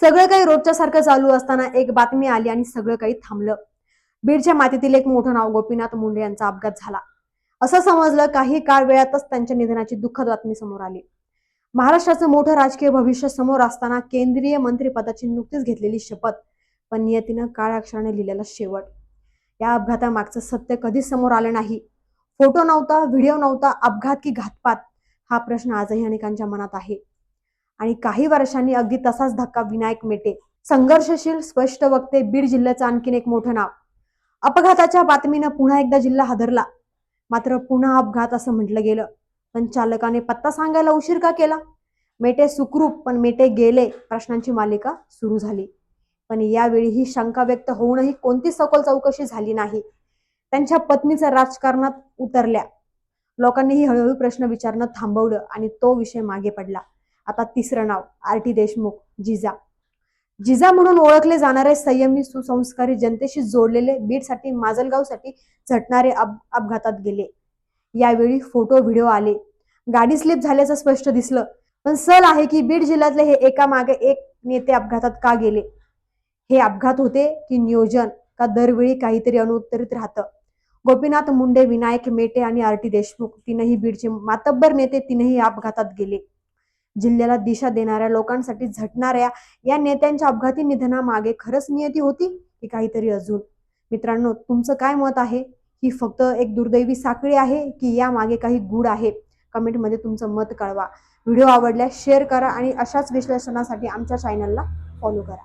सगळं काही रोजच्या सारखं चालू असताना एक बातमी आली आणि सगळं काही थांबलं. बीडच्या मातीतील एक मोठं नाव गोपीनाथ मुंडे यांचा अपघात झाला. असं समजलं काही काळ वेळातच त्यांच्या निधनाची दुःखद बातमी समोर आली. महाराष्ट्राचं मोठं राजकीय भविष्य समोर असताना केंद्रीय मंत्रिपदाची नुकतीच घेतलेली शपथ पण नियतीनं काळ्या अक्षराने लिहिलेला शेवट. या अपघातामागचं सत्य कधीच समोर आलं नाही. फोटो नव्हता व्हिडिओ नव्हता अपघात की घातपात हा प्रश्न आजही अनेकांच्या मनात आहे. आणि काही वर्षांनी अगदी तसाच धक्का विनायक मेटे संघर्षशील स्पष्ट वक्ते बीड जिल्ह्याचं आणखीन एक मोठं नाव. अपघाताच्या बातमीनं पुन्हा एकदा जिल्हा हादरला. मात्र पुन्हा अपघात असं म्हटलं गेलं. पण चालकाने पत्ता सांगायला उशीर का केला? मेटे सुखरूप पण मेटे गेले प्रश्नांची मालिका सुरू झाली. पण यावेळी ही शंका व्यक्त होऊनही कोणती सखोल चौकशी झाली नाही. त्यांच्या पत्नीचं राजकारणात उतरल्या. लोकांनीही हळूहळू प्रश्न विचारणं थांबवलं आणि तो विषय मागे पडला. आता तिसरं नाव आर टी देशमुख जिजा. जिजा म्हणून ओळखले जाणारे संयमी सुसंस्कारी जनतेशी जोडलेले बीडसाठी माजलगावसाठी झटणारे अपघातात गेले. यावेळी फोटो व्हिडिओ आले. गाडी स्लिप झाल्याचं स्पष्ट दिसलं. पण सल आहे की बीड जिल्ह्यातले हे एका मागे एक नेते अपघातात का गेले? हे अपघात होते की नियोजन का दरवेळी काहीतरी अनुत्तरित राहतं? गोपीनाथ मुंडे विनायक मेटे आणि आर टी देशमुख तीनही बीडचे मातब्बर नेते तीनही अपघातात गेले. जिल्ह्याला दिशा देणाऱ्या लोकांसाठी झटणाऱ्या या नेत्यांच्या अपघाती निधनामागे खरंच नियती होती की काहीतरी अजून? मित्रांनो तुमचं काय मत आहे? ही फक्त एक दुर्दैवी साखळी आहे की या मागे काही गूढ आहे? कमेंटमध्ये तुमचं मत कळवा. व्हिडिओ आवडल्यास शेअर करा आणि अशाच विश्लेषणासाठी आमच्या चॅनलला फॉलो करा.